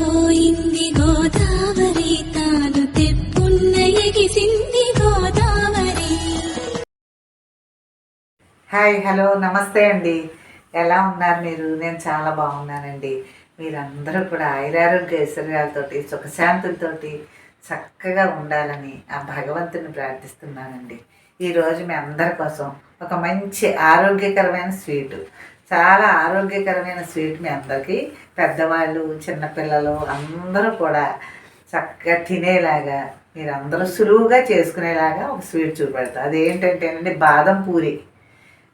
పొంగిపోయింది గోదావరి తాను తెప్పున్న ఎగిసింది గోదావరి హాయ్ హలో నమస్తే అండి. ఎలా ఉన్నారు మీరు? నేను చాలా బాగున్నానండి. మీరందరూ కూడా ఆయురారోగ్య ఐశ్వర్యాలతోటి సుఖశాంతులతోటి చక్కగా ఉండాలని ఆ భగవంతుని ప్రార్థిస్తున్నానండి. ఈరోజు మీ అందరి కోసం ఒక మంచి ఆరోగ్యకరమైన స్వీటు. చాలా ఆరోగ్యకరమైన స్వీట్ మీ అందరికీ. పెద్దవాళ్ళు చిన్నపిల్లలు అందరూ కూడా చక్కగా తినేలాగా మీరు అందరూ సులువుగా చేసుకునేలాగా ఒక స్వీట్ చూపెడతా. అదేంటంటేనండి బాదం పూరి.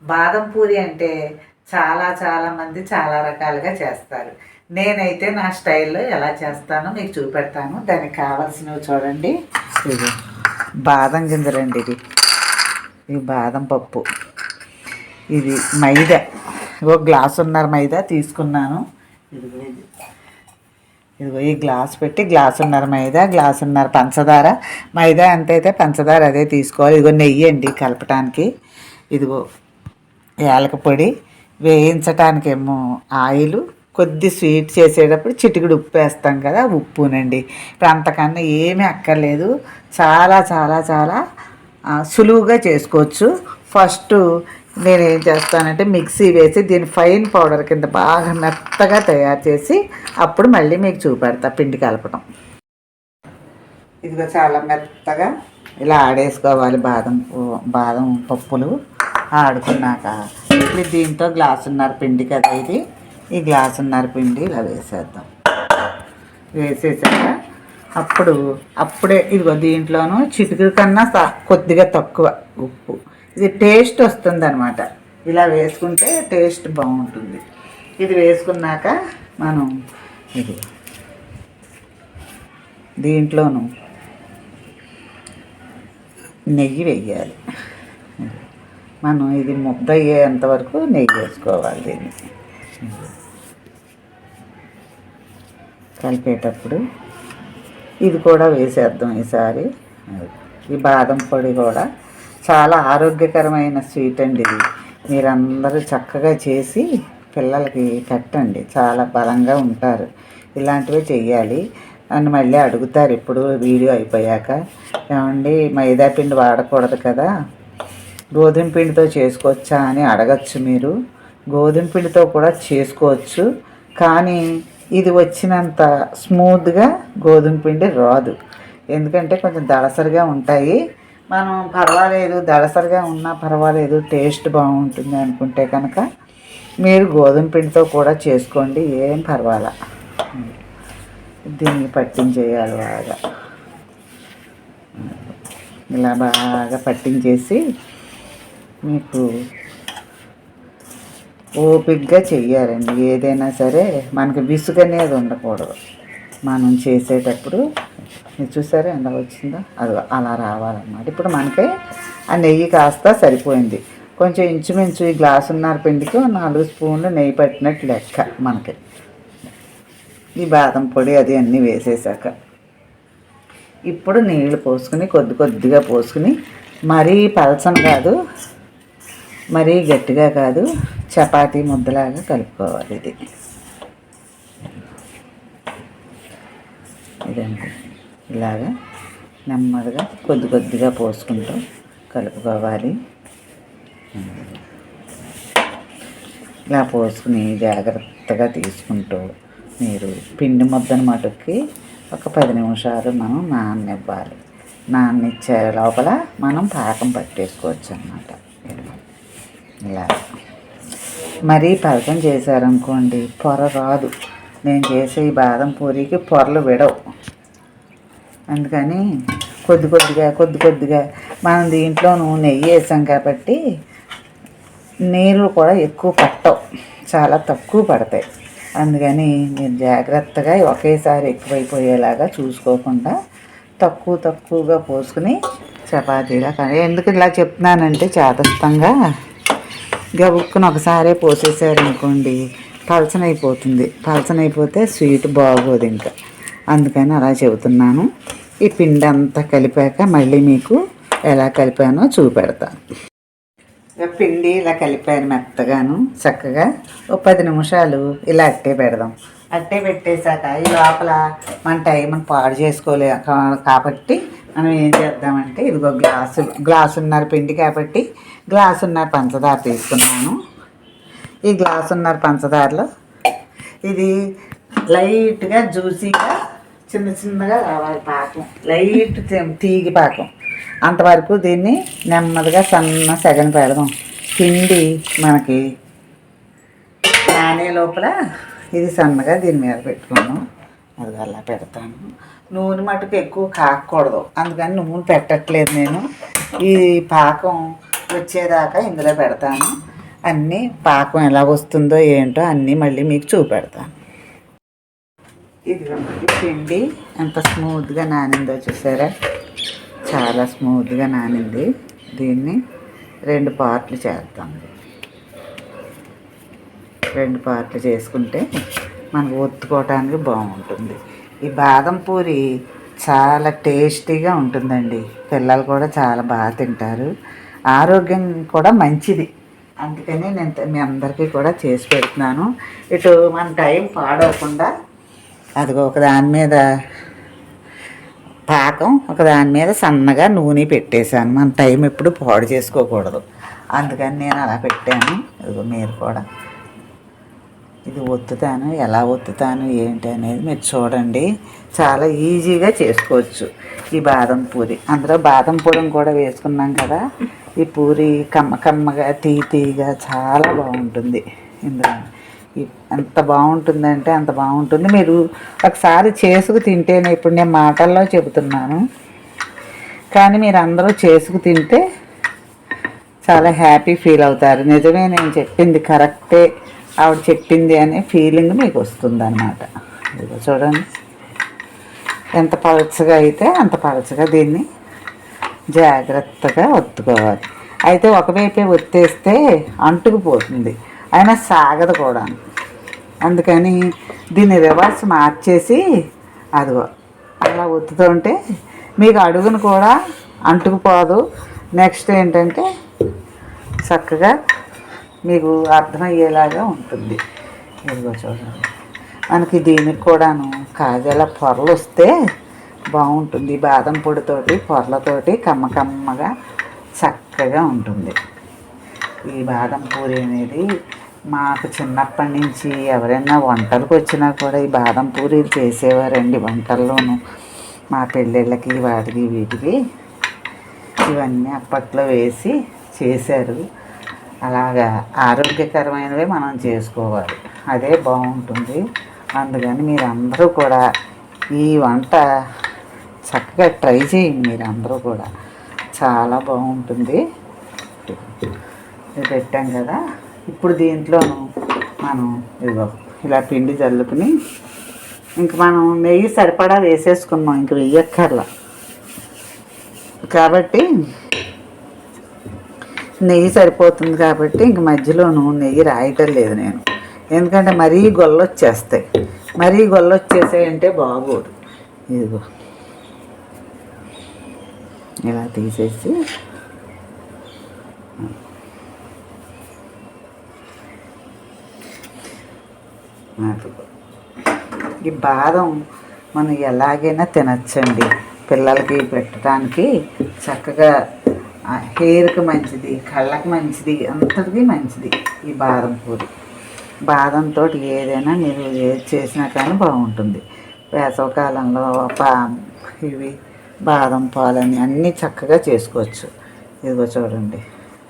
బాదం పూరి అంటే చాలా చాలామంది చాలా రకాలుగా చేస్తారు. నేనైతే నా స్టైల్లో ఎలా చేస్తానో మీకు చూపెడతాను. దానికి కావాల్సినవి చూడండి. ఇది బాదం గింజలండి ఇది ఇది బాదం పప్పు. ఇది మైదా. ఇగో గ్లాస్ ఉన్నారు మైదా తీసుకున్నాను. ఇదిగో ఇది. ఇదిగో ఈ గ్లాస్ పెట్టి గ్లాసున్నర మైదా గ్లాసున్నర పంచదార. మైదా ఎంత అయితే పంచదార అదే తీసుకోవాలి. ఇదిగో నెయ్యి అండి కలపటానికి. ఇదిగో యాలక పొడి వేయించటానికేమో ఆయిల్. కొద్ది స్వీట్ చేసేటప్పుడు చిటికెడు ఉప్పు వేస్తాం కదా ఉప్పునండి. ఇప్పుడు అంతకన్నా ఏమీ అక్కర్లేదు. చాలా చాలా చాలా సులువుగా చేసుకోవచ్చు. ఫస్ట్ నేను ఏం చేస్తానంటే మిక్సీ వేసి దీని ఫైన్ పౌడర్ కింద బాగా మెత్తగా తయారు చేసి అప్పుడు మళ్ళీ మీకు చూపెడతా పిండి కలపడం ఇదిగో చాలా మెత్తగా ఇలా ఆడేసుకోవాలి బాదం బాదం పప్పులు ఆడుకున్నాక. ఇప్పుడు దీంతో గ్లాసున్నర పిండి కదా ఇది. ఈ గ్లాసున్నర పిండి ఇలా వేసేద్దాం. వేసేసాక అప్పుడు అప్పుడే ఇదిగో దీంట్లోనూ చిటుకు కన్నా కొద్దిగా తక్కువ ఉప్పు. ఇది టేస్ట్ వస్తుంది అనమాట ఇలా వేసుకుంటే టేస్ట్ బాగుంటుంది. ఇది వేసుకున్నాక మనం ఇది దీంట్లోనూ నెయ్యి వేయాలి. మనం ఇది ముద్ద అయ్యేంత వరకు నెయ్యి వేసుకోవాలి దీన్ని. కలిపేటప్పుడు ఇది కూడా వేసేద్దాం ఈసారి. ఈ బాదం పొడి కూడా చాలా ఆరోగ్యకరమైన స్వీట్ అండి ఇది. మీరందరూ చక్కగా చేసి పిల్లలకి పెట్టండి. చాలా బలంగా ఉంటారు. ఇలాంటివి చెయ్యాలి. అని మళ్ళీ అడుగుతారు ఇప్పుడు వీడియో అయిపోయాక. ఏమండి మైదా పిండి వాడకూడదు కదా. గోధుమ పిండితో చేసుకోవచ్చా అని అడగచ్చు మీరు. గోధుమ పిండితో కూడా చేసుకోవచ్చు. కానీ ఇది వచ్చినంత స్మూత్గా గోధుమ పిండి రాదు. ఎందుకంటే కొంచెం దళసరిగా ఉంటాయి. మనం పర్వాలేదు దళసరిగా ఉన్నా పర్వాలేదు టేస్ట్ బాగుంటుంది అనుకుంటే కనుక మీరు గోధుమ పిండితో కూడా చేసుకోండి ఏం పర్వాలా. దీన్ని పట్టించేయాలి బాగా. ఇలా బాగా పట్టించేసి మీకు ఓపిక్గా చెయ్యాలండి. ఏదైనా సరే మనకి విసుగు అనేది ఉండకూడదు. మనం చేసేటప్పుడు. మీరు చూసారా? ఎలా వచ్చిందో? అది అలా రావాలన్నమాట. ఇప్పుడు మనకి ఆ నెయ్యి కాస్త సరిపోయింది. కొంచెం ఇంచుమించు ఈ గ్లాసున్నర పిండికి నాలుగు స్పూన్లు నెయ్యి పట్టినట్టు లెక్క మనకి. ఈ బాదం పొడి అది అన్నీ వేసేసాక. ఇప్పుడు నీళ్ళు పోసుకుని కొద్ది కొద్దిగా పోసుకుని మరీ పలసం కాదు మరీ గట్టిగా కాదు చపాతీ ముద్దలాగా కలుపుకోవాలి ఇది. ఇదండి. ఇలాగా నెమ్మదిగా కొద్ది కొద్దిగా పోసుకుంటూ కలుపుకోవాలి. ఇలా పోసుకుని జాగ్రత్తగా తీసుకుంటూ మీరు పిండి ముద్దను మటుకి ఒక పది నిమిషాలు మనం నాననివ్వాలి. నాన్నిచ్చే లోపల మనం పాకం పట్టేసుకోవచ్చు అన్నమాట. ఇలా. మరీ పలకం చేశారనుకోండి పొర రాదు. నేను చేసే ఈ బాదం పూరికి పొరలు విడవు. అందుకని కొద్ది కొద్దిగా కొద్ది కొద్దిగా మనం దీంట్లోనూ నెయ్యి వేసాం కాబట్టి నీళ్ళు కూడా ఎక్కువ పట్టవు. చాలా తక్కువ పడతాయి. అందుకని మీరు జాగ్రత్తగా ఒకేసారి ఎక్కువైపోయేలాగా చూసుకోకుండా తక్కువ తక్కువగా పోసుకుని చపాతీలా కానీ ఎందుకు ఇలా చెప్తున్నానంటే చేతస్థంగా గబుక్కుని ఒకసారే పోసేసారనుకోండి పలచనైపోతుంది. పలచనైపోతే స్వీట్ బాగోదు ఇంకా. అందుకని అలా చెబుతున్నాను. ఈ పిండి అంతా కలిపాక మళ్ళీ మీకు ఎలా కలిపానో చూపెడతాను. పిండి ఇలా కలిపాను మెత్తగాను చక్కగా ఓ పది నిమిషాలు ఇలా అట్టే పెడదాం. అట్టే పెట్టేశాక ఈ లోపల మన టైం పాడు చేసుకోలే కాబట్టి మనం ఏం చేద్దామంటే ఇదిగో గ్లాసు గ్లాసున్నర పిండి కాబట్టి గ్లాసున్నర పంచదార తీసుకున్నాను. ఈ గ్లాసున్నర పంచదారలో ఇది లైట్గా జ్యూసీగా చిన్న చిన్నగా రావాలి పాకం. లైట్ తీగి పాకం. అంతవరకు దీన్ని నెమ్మదిగా సన్న సెగన పెడదాం. పిండి మనకి నానే లోపల ఇది సన్నగా దీని మీద పెట్టుకున్నాం అది అలా పెడతాను. నూనె మటుకు ఎక్కువ కాకూడదు. అందుకని నూనె పెట్టట్లేదు నేను. ఈ పాకం వచ్చేదాకా ఇందులో పెడతాను. అన్నీ పాకం ఎలా వస్తుందో ఏంటో అన్నీ మళ్ళీ మీకు చూపెడతాను. ఇది పిండి. ఎంత స్మూత్గా నానిందో చూసారా? చాలా స్మూత్గా నానింది. దీన్ని రెండు పార్ట్లు చేద్దాం. రెండు పార్ట్లు చేసుకుంటే మనకు ఒత్తుకోవటానికి బాగుంటుంది. ఈ బాదం పూరి చాలా టేస్టీగా ఉంటుందండి. పిల్లలు కూడా చాలా బాగా తింటారు. ఆరోగ్యం కూడా మంచిది. అందుకని నేను మీ అందరికీ కూడా చేసి పెడుతున్నాను. ఇటు మన టైం పాడవకుండా అదిగో ఒక దాని మీద పాకం ఒక దాని మీద సన్నగా నూనె పెట్టేశాను. మన టైం ఎప్పుడు పాడు చేసుకోకూడదు. అందుకని నేను అలా పెట్టాను. ఇదిగో మీరు కూడా. ఇది ఒత్తుతాను. ఎలా ఒత్తుతాను ఏంటి అనేది మీరు చూడండి. చాలా ఈజీగా చేసుకోవచ్చు ఈ బాదం పూరి. అందులో బాదం పొడిని కూడా వేసుకున్నాం కదా. ఈ పూరి కమ్మ కమ్మగా తీ తీగా చాలా బాగుంటుంది. ఇందులో ఎంత బాగుంటుందంటే అంత బాగుంటుంది. మీరు ఒకసారి చేసుకు తింటేనే ఇప్పుడు నేను మాటల్లో చెబుతున్నాను. కానీ మీరు అందరూ చేసుకు తింటే చాలా హ్యాపీ ఫీల్ అవుతారు. నిజమే నేను చెప్పింది కరెక్టే. ఆవిడ చెప్పింది అనే ఫీలింగ్ మీకు వస్తుంది అన్నమాట చూడండి. ఎంత పలచగా అయితే అంత పలచగా దీన్ని జాగ్రత్తగా ఒత్తుకోవాలి. అయితే ఒకవైపే ఒత్తేస్తే అంటుకుపోతుంది. అయినా సాగదు కూడా. అందుకని దీన్ని రివర్స్ మార్చేసి అదిగో అలా ఒత్తుతుంటే మీకు అడుగును కూడా అంటుకుపోదు. నెక్స్ట్ ఏంటంటే చక్కగా మీకు అర్థమయ్యేలాగా ఉంటుంది. ఇదిగో చూడండి. మనకి దీనికి కూడాను కాజల పొరలు వస్తే బాగుంటుంది బాదం పొడితోటి పొరలతోటి కమ్మ కమ్మగా చక్కగా ఉంటుంది. ఈ బాదం పూరి అనేది మాకు చిన్నప్పటి నుంచి ఎవరైనా వంటలకు వచ్చినా కూడా ఈ బాదం పూరీలు చేసేవారండి వంటల్లోనూ. మా పెళ్ళిళ్ళకి వాటికి వీటికి ఇవన్నీ అప్పట్లో వేసి చేశారు. అలాగా ఆరోగ్యకరమైనవే మనం చేసుకోవాలి. అదే బాగుంటుంది. అందుకని మీరందరూ కూడా ఈ వంట చక్కగా ట్రై చేయండి మీరందరూ కూడా. చాలా బాగుంటుంది. ఇది పెట్టాం కదా. ఇప్పుడు దీంట్లోనూ మనం ఇదిగో ఇలా పిండి చల్లుకుని ఇంక మనం నెయ్యి సరిపడా వేసేసుకున్నాం ఇంక వెయ్యక్కర్లా. కాబట్టి నెయ్యి సరిపోతుంది కాబట్టి ఇంక మధ్యలోను నెయ్యి రాయటం లేదు నేను. ఎందుకంటే మరీ గొల్లొచ్చేస్తాయి. మరీ గొల్లొచ్చేసాయంటే బాగోదు. ఇదిగో. ఇలా తీసేసి అదిగో. ఈ బాదం మనం ఎలాగైనా తినచ్చండి. పిల్లలకి పెట్టడానికి చక్కగా హెయిర్కి మంచిది కళ్ళకి మంచిది అంతటికీ మంచిది ఈ బాదం పూరి. బాదంతో ఏదైనా మీరు ఏది చేసినా కానీ బాగుంటుంది. వేసవకాలంలో పా ఇవి బాదం పాలని అన్నీ చక్కగా చేసుకోవచ్చు. ఇదిగో చూడండి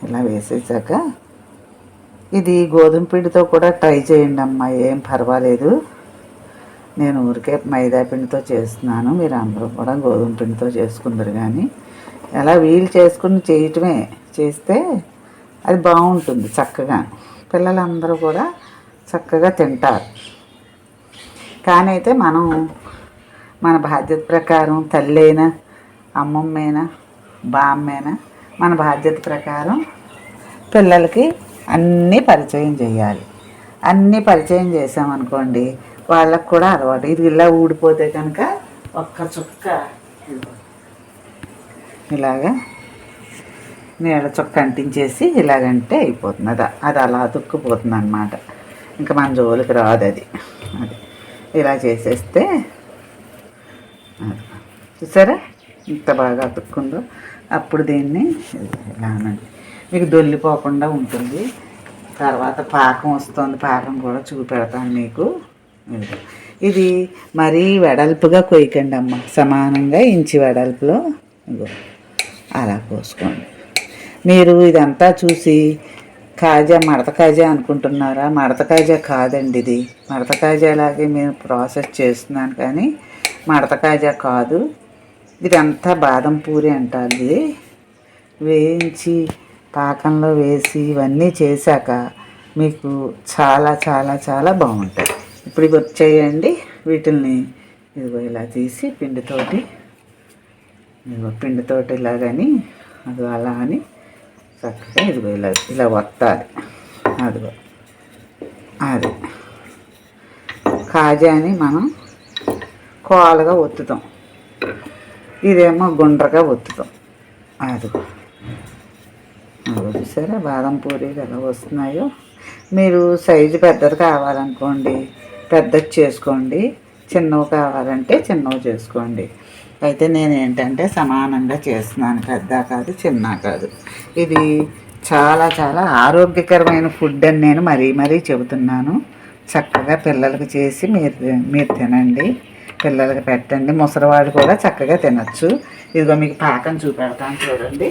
ఇలా వేసేసాక ఇది గోధుమ పిండితో కూడా ట్రై చేయండి అమ్మా ఏం పర్వాలేదు. నేను ఊరికే మైదా పిండితో చేస్తున్నాను మీరు అందరూ కూడా గోధుమ పిండితో చేసుకుందరు కానీ ఎలా వీలు చేసుకుని చేయటమే చేస్తే అది బాగుంటుంది చక్కగా. పిల్లలందరూ కూడా చక్కగా తింటారు. కానీ అయితే మనం మన బాధ్యత ప్రకారం తల్లి అయినా అమ్మమ్మైనా బామ్మైనా మన బాధ్యత ప్రకారం పిల్లలకి అన్నీ పరిచయం చేయాలి. అన్నీ పరిచయం చేసామనుకోండి వాళ్ళకు కూడా అలవాటు. ఇది ఇలా ఊడిపోతే కనుక ఒక్క చుక్క ఇలాగా నీళ్ళ చుక్క అంటించేసి ఇలాగంటే అయిపోతుంది. అది అది అలా అతుక్కుపోతుంది అనమాట ఇంకా మన జోలికి రాదు అది. అది ఇలా చేసేస్తే అది. చూసారా? ఇంత బాగా అతుక్కుందో. అప్పుడు దీన్ని ఇలా అనండి. మీకు దొల్లిపోకుండా ఉంటుంది. తర్వాత పాకం వస్తుంది. పాకం కూడా చూపెడతాను మీకు. ఇది మరీ వెడల్పుగా కొయ్యకండి అమ్మ. సమానంగా ఇంచి వెడల్పులో. అలా కోసుకోండి. మీరు ఇదంతా చూసి కాజా మడత కాజా అనుకుంటున్నారా? మడత కాజా కాదండి ఇది. మడత కాజా లాగే మేము ప్రాసెస్ చేస్తున్నాను కానీ మడత కాజా కాదు. ఇదంతా బాదం పూరి అంటారు ఇది. వేయించి పాకంలో వేసి ఇవన్నీ చేశాక మీకు చాలా చాలా చాలా బాగుంటాయి. ఇప్పుడు ఇవి వచ్చేయండి. వీటిల్ని ఇదిగో ఇలా తీసి పిండితోటి ఇదిగో పిండితోటి ఇలాగని అది అలా అని చక్కగా ఇదిగో ఇలా ఇలా వత్తాలి. అదిగో అది. కాజాని మనం కోలగా ఒత్తుతాం. ఇదేమో గుండ్రగా ఒత్తుతాం. అదిగో. చూసారా? బాదం పూరీలు ఎలా వస్తున్నాయో? మీరు సైజు పెద్దది కావాలనుకోండి పెద్దది చేసుకోండి చిన్నవి కావాలంటే చిన్నవి చేసుకోండి. అయితే నేను ఏంటంటే సమానంగా చేస్తున్నాను పెద్ద కాదు చిన్న కాదు. ఇది చాలా చాలా ఆరోగ్యకరమైన ఫుడ్ అని నేను మరీ మరీ చెబుతున్నాను. చక్కగా పిల్లలకు చేసి మీరు మీరు తినండి. పిల్లలకి పెట్టండి. ముసలివాడు కూడా చక్కగా తినచ్చు. ఇదిగో మీకు పాకం చూపెడతాను చూడండి.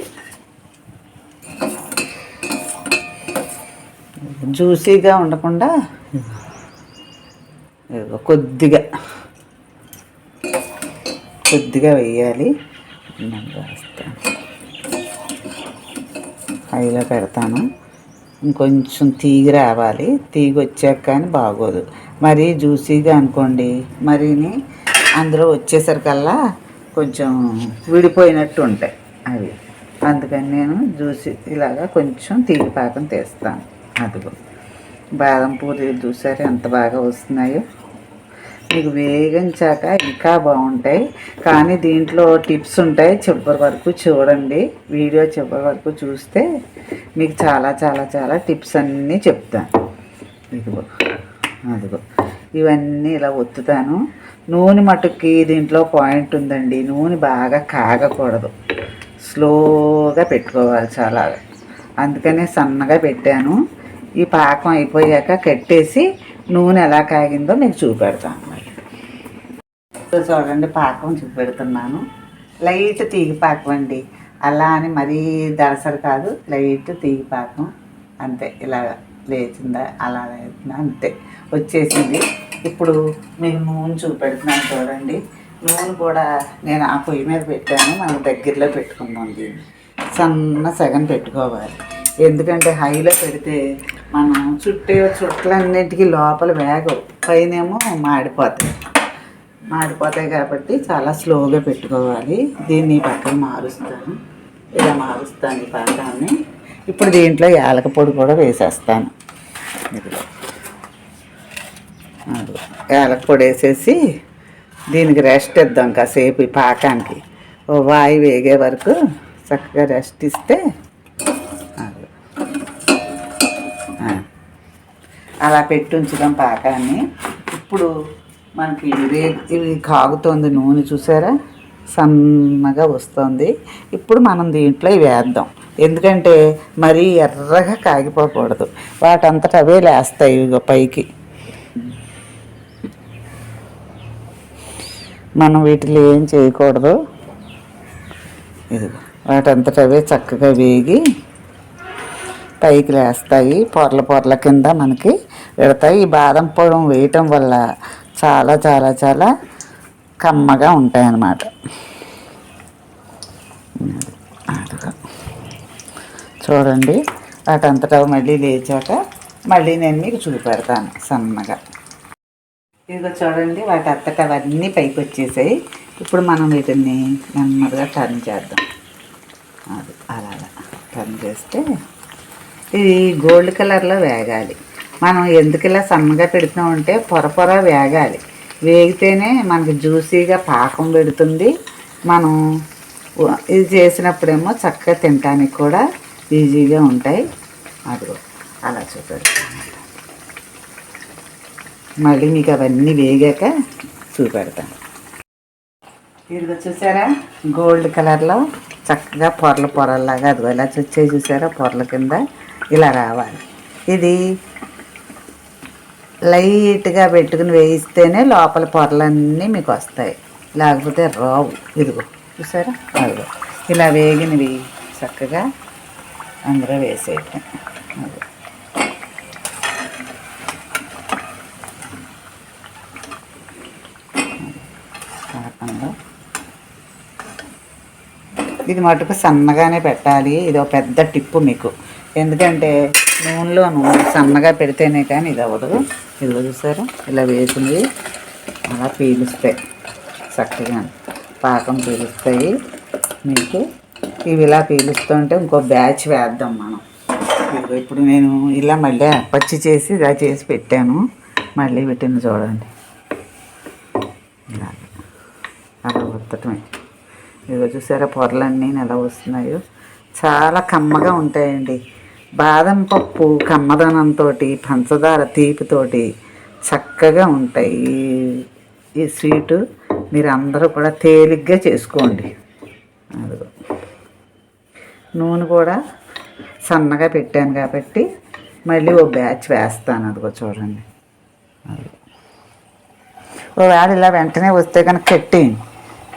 జ్యూసీగా ఉండకుండా కొద్దిగా కొద్దిగా వేయాలి వేస్తాను హైలో పెడతాను. ఇంకొంచెం తీగ రావాలి. తీగ వచ్చాక కానీ బాగోదు. మరి జ్యూసీగా అనుకోండి మరిని అందులో వచ్చేసరికల్లా కొంచెం విడిపోయినట్టు ఉంటాయి అవి. అందుకని నేను జ్యూసీ ఇలాగా కొంచెం తీగ పాకం తీస్తాను. అదిగో. బాదం పూరీలు చూసారు? ఎంత బాగా వస్తున్నాయో. మీకు వేగించాక ఇంకా బాగుంటాయి. కానీ దీంట్లో టిప్స్ ఉంటాయి. చివరి వరకు చూడండి. వీడియో చివరి వరకు చూస్తే మీకు చాలా చాలా చాలా టిప్స్ అన్నీ చెప్తాను. ఇదిగో అదిగో. ఇవన్నీ ఇలా ఒత్తుతాను. నూనె మటుకి దీంట్లో పాయింట్ ఉందండి. నూనె బాగా కాగకూడదు. స్లోగా పెట్టుకోవాలి చాలా అందుకనే సన్నగా పెట్టాను. ఈ పాకం అయిపోయాక కట్టేసి నూనె ఎలా కాగిందో మీకు చూపెడతాను చూడండి పాకం చూపెడుతున్నాను. లైట్ తీగి పాకం అండి. అలా అని మరీ దళసరి కాదు లైట్ తీగి పాకం. అంతే ఇలా లేచిందా అలా లేచిందా అంతే. వచ్చేసింది. ఇప్పుడు మీకు నూనె చూపెడుతున్నాను చూడండి. నూనె కూడా నేను ఆ పొయ్యి మీద పెట్టాను మనం దగ్గరలో పెట్టుకుందాం దీన్ని. సన్న సగం పెట్టుకోవాలి. ఎందుకంటే హైలో పెడితే మనం చుట్టే చుట్టలన్నింటికి లోపల వేగవు పైనేమో మాడిపోతాయి. మాడిపోతాయి కాబట్టి చాలా స్లోగా పెట్టుకోవాలి. దీన్ని పక్కన మారుస్తాను. ఇలా మారుస్తాను ఈ పాకాన్ని. ఇప్పుడు దీంట్లో యాలక పొడి కూడా వేసేస్తాను. ఇదిగో. యాలక పొడి వేసేసి దీనికి రెస్ట్ ఇద్దాం కాసేపు ఈ పాకానికి. ఓ వాయి వేగే వరకు చక్కగా రెస్ట్ ఇస్తే అదిగో. ఆ. అలా పెట్టి ఉంచుదాం పాకాన్ని. ఇప్పుడు మనకి ఇది కాగుతోంది నూనె చూసారా? సన్నగా వస్తుంది. ఇప్పుడు మనం దీంట్లో వేద్దాం. ఎందుకంటే మరీ ఎర్రగా కాగిపోకూడదు. వాటంతట అవే లేస్తాయి ఇక పైకి. మనం వీటిలో ఏం చేయకూడదు? ఇదిగో వాటంతట అవే చక్కగా వేగి పైకి లేస్తాయి. పొరల పొరల కింద మనకి పెడతాయి ఈ బాదం పొడం వేయటం వల్ల చాలా చాలా చాలా కమ్మగా ఉంటాయి అన్నమాట చూడండి. వాటంతటా మళ్ళీ లేచాక మళ్ళీ నేను మీకు చూపెడతాను సన్నగా. ఇదిగో చూడండి వాటి అత్తట అవన్నీ పైకి వచ్చేసాయి ఇప్పుడు మనం వీటిని నెమ్మదిగా టర్న్ చేద్దాం. అది అలా అలా టర్న్ చేస్తే ఇది గోల్డ్ కలర్లో వేగాలి. మనం ఎందుకు ఇలా సన్నగా పెడుతున్నామంటే పొర పొర వేగాలి. వేగితేనే మనకి జ్యూసీగా పాకం పెడుతుంది. మనం ఇది చేసినప్పుడేమో చక్కగా తినటానికి కూడా ఈజీగా ఉంటాయి. అదిగో అలా చూపెడతాను మళ్ళీ మీకు అవన్నీ వేగాక చూపెడతాను. ఇదిగో చూసారా? గోల్డ్ కలర్లో చక్కగా పొరల పొరల్లాగా అదిగో ఇలా చూసే చూసారా? పొరల కింద ఇలా రావాలి. ఇది లైట్గా పెట్టుకుని వేయిస్తేనే లోపల పొరలన్నీ మీకు వస్తాయి. లేకపోతే రావు. ఇదిగో చూసారా? అదిగో. ఇలా వేగినవి చక్కగా అందులో వేసేయటం. అదిగో. ఇది మటుకు సన్నగానే పెట్టాలి. ఇది ఒక పెద్ద టిప్పు మీకు. ఎందుకంటే నూనెలో నూనె సన్నగా పెడితేనే కానీ ఇది అవ్వదు. ఇదిగో చూసారా? ఇలా వేసింది. అలా పీలుస్తాయి చక్కగా. పాకం పీలుస్తాయి. మీకు ఇవి ఇలా పీలుస్తుంటే ఇంకో బ్యాచ్ వేద్దాం మనం. ఇప్పుడు నేను ఇలా మళ్ళీ పచ్చి చేసి ఇలా చేసి పెట్టాను. మళ్ళీ పెట్టింది చూడండి. ఇలా అలా ఉత్తటమే ఇదిగో చూసారా పొరలన్నీ ఎలా వస్తున్నాయో. చాలా కమ్మగా ఉంటాయండి. బాదం పప్పు కమ్మదనంతో పంచదార తీపితోటి చక్కగా ఉంటాయి. ఈ- ఈ స్వీటు మీరు అందరూ కూడా తేలిగ్గా చేసుకోండి. అదిగో. నూనె కూడా సన్నగా పెట్టాను కాబట్టి మళ్ళీ ఓ బ్యాచ్ వేస్తాను. అదిగో చూడండి. అది ఇలా వెంటనే వస్తే కనుక కట్టేయండి.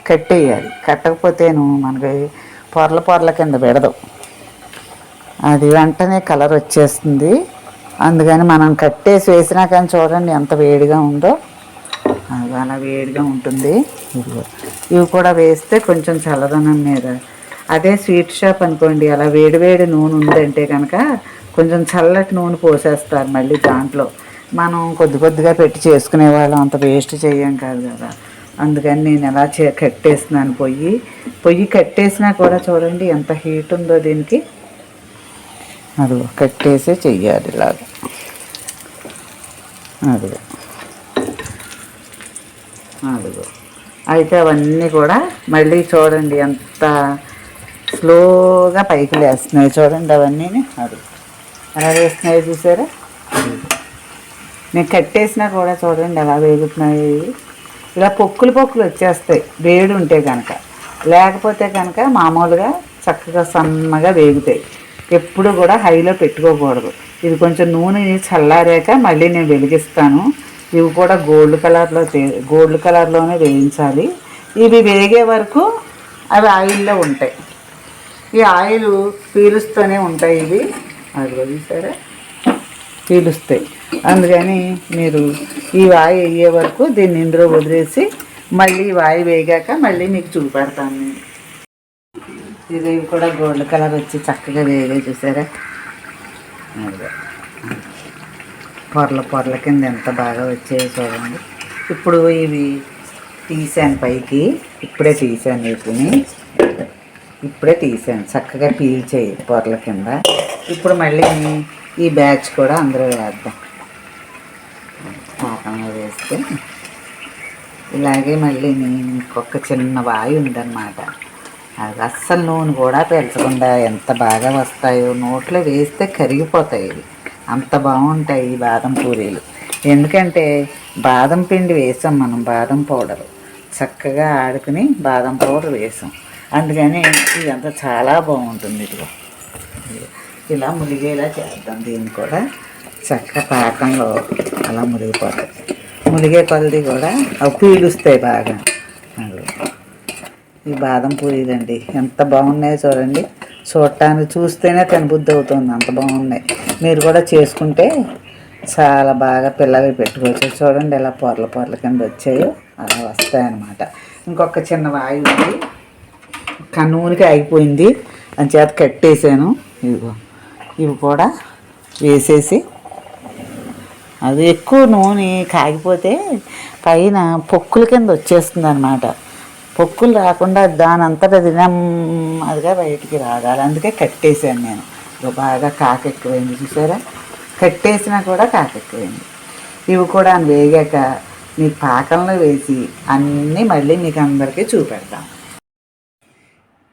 కట్టేయాలి. కట్టకపోతేను మనకి పొరల పొరల కింద పెడదు. అది వెంటనే కలర్ వచ్చేస్తుంది. అందుకని మనం కట్టేసి వేసినా కానీ చూడండి ఎంత వేడిగా ఉందో. అది అలా వేడిగా ఉంటుంది. ఇవి కూడా వేస్తే కొంచెం చల్లదనం మీద. అదే స్వీట్ షాప్ అనుకోండి అలా వేడి వేడి నూనె ఉందంటే కనుక కొంచెం చల్లటి నూనె పోసేస్తారు మళ్ళీ దాంట్లో. మనం కొద్ది కొద్దిగా పెట్టి చేసుకునే వాళ్ళం అంత వేస్ట్ చేయం కాదు కదా. అందుకని నేను ఎలా చే కట్టేసినాను పొయ్యి. పొయ్యి కట్టేసినా కూడా చూడండి ఎంత హీట్ ఉందో దీనికి. అదిగో కట్టేసే చెయ్యాలి ఇలాగ. అదిగో. అదిగో. అయితే అవన్నీ కూడా మళ్ళీ చూడండి ఎంత స్లోగా పైకి లేస్తున్నాయి చూడండి అవన్నీ అది ఎలా వేస్తున్నాయి చూసారా? నేను కట్టేసినా కూడా చూడండి ఎలా వేగుతున్నాయి. ఇలా పొక్కులు పొక్కులు వచ్చేస్తాయి. వేడి ఉంటే కనుక లేకపోతే కనుక మామూలుగా చక్కగా సన్నగా వేగుతాయి. ఎప్పుడు కూడా హైలో పెట్టుకోకూడదు. ఇది కొంచెం నూనె చల్లారాక మళ్ళీ నేను వెలిగిస్తాను. ఇవి కూడా గోల్డ్ కలర్లో గోల్డ్ కలర్లోనే వేయించాలి. ఇవి వేగే వరకు అవి ఆయిల్లో ఉంటాయి. ఈ ఆయిల్ పీలుస్తూనే ఉంటాయి ఇవి. అది చూసారా? పీలుస్తాయి. అందుకని మీరు ఈ వాయి అయ్యే వరకు దీన్ని ఇందులో వదిలేసి మళ్ళీ వాయి వేగాక మళ్ళీ మీకు చూపెడతాను నేను. ఇది కూడా గోల్డ్ కలర్ వచ్చి చక్కగా వేగే చూసారా? పొరల పొరల కింద ఎంత బాగా వచ్చాయో చూడండి. ఇప్పుడు ఇవి తీసాను పైకి. ఇప్పుడే తీసాను వీటిని. ఇప్పుడే తీసాను. చక్కగా పీల్చాయి పొరల కింద. ఇప్పుడు మళ్ళీ ఈ బ్యాచ్ కూడా అందరూ వేద్దాం. పాకంలో వేస్తే. ఇలాగే మళ్ళీ ఇంకొక చిన్న వాయి ఉందన్నమాట. అది అస్సలు నూనె కూడా పెంచకుండా ఎంత బాగా వస్తాయో నోట్లో వేస్తే కరిగిపోతాయి ఇవి. అంత బాగుంటాయి ఈ బాదం పూరీలు. ఎందుకంటే బాదం పిండి వేసాం మనం బాదం పౌడర్. చక్కగా ఆడుకుని బాదం పౌడర్ వేసాం. అందుకని ఇదంతా చాలా బాగుంటుంది ఇదిగో. ఇలా ములిగేలా చేద్దాం దీన్ని కూడా. చక్క పాకంలో అలా మునిగిపోతుంది మునిగే కొలది కూడా అవి పీలుస్తాయి బాగా. ఈ బాదం పూరీలండి ఎంత బాగున్నాయో చూడండి. చూడటానికి చూస్తేనే తినబుద్ధి అవుతుంది అంత బాగున్నాయి. మీరు కూడా చేసుకుంటే చాలా బాగా పిల్లలు పెట్టుకోవచ్చు. చూడండి ఎలా పొరల పొరల కింద వచ్చాయో అలా వస్తాయన్నమాట. ఇంకొక చిన్న వాయి ఉంది. క- అయిపోయింది ఆగిపోయింది. అని చేత కట్టేసాను. ఇదిగో. ఇవి కూడా వేసేసి. అది ఎక్కువ నూనె కాగిపోతే పైన పొక్కుల కింద వచ్చేస్తుంది అనమాట పొక్కులు రాకుండా దాని అంతటా అది నెమ్మదిగా బయటికి రాగాలి. అందుకే కట్టేసాను నేను. బాగా కాకెక్కువైంది చూసారా? కట్టేసినా కూడా కాకెక్కువైంది ఇవి కూడా వేగాక మీ పాకంలో వేసి అన్నీ మళ్ళీ మీకు అందరికీ చూపెడతాం.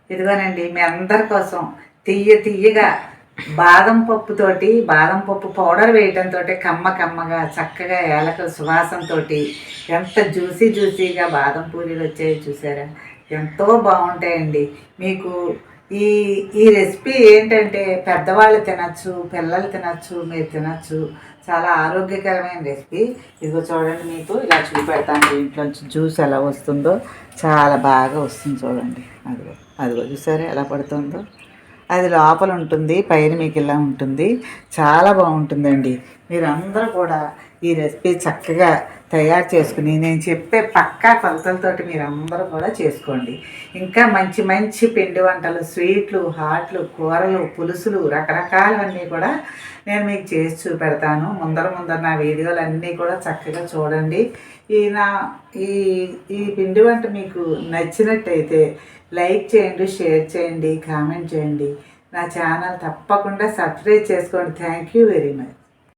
ఇదిగోనండి మీ అందరి కోసం తీయ తీయగా బాదం పప్పుతోటి బాదం పప్పు పౌడర్ వేయటంతో కమ్మ కమ్మగా చక్కగా ఏలక సువాసనతో ఎంత జ్యూసీ జ్యూసీగా బాదం పూరీలు వచ్చాయి చూసారా? ఎంతో బాగుంటాయండి. మీకు ఈ ఈ రెసిపీ ఏంటంటే పెద్దవాళ్ళు తినచ్చు పిల్లలు తినచ్చు మీరు తినచ్చు. చాలా ఆరోగ్యకరమైన రెసిపీ. ఇదిగో చూడండి మీకు ఇలా చూపెడతాను దీంట్లోంచి జ్యూస్ ఎలా వస్తుందో. చాలా బాగా వస్తుంది చూడండి. అదిగో అదిగో చూసారా ఎలా పడుతుందో? అది లోపల ఉంటుంది పైన మీకు ఇలా ఉంటుంది. చాలా బాగుంటుందండి. మీరు అందరూ కూడా ఈ రెసిపీ చక్కగా తయారు చేసుకుని నేను చెప్పే పక్కా కొలతలతోటి మీరు అందరూ కూడా చేసుకోండి. ఇంకా మంచి మంచి పిండి వంటలు స్వీట్లు హాట్లు కూరలు పులుసులు రకరకాలవన్నీ కూడా నేను మీకు చేసి చూపెడతాను. ముందర ముందర నా వీడియోలు అన్నీ కూడా చక్కగా చూడండి. ఈ నా ఈ ఈ పిండి వంట మీకు నచ్చినట్టయితే లైక్ చేయండి షేర్ చేయండి కామెంట్ చేయండి. నా ఛానల్ తప్పకుండా సబ్స్క్రైబ్ చేసుకోండి. Thank you very much.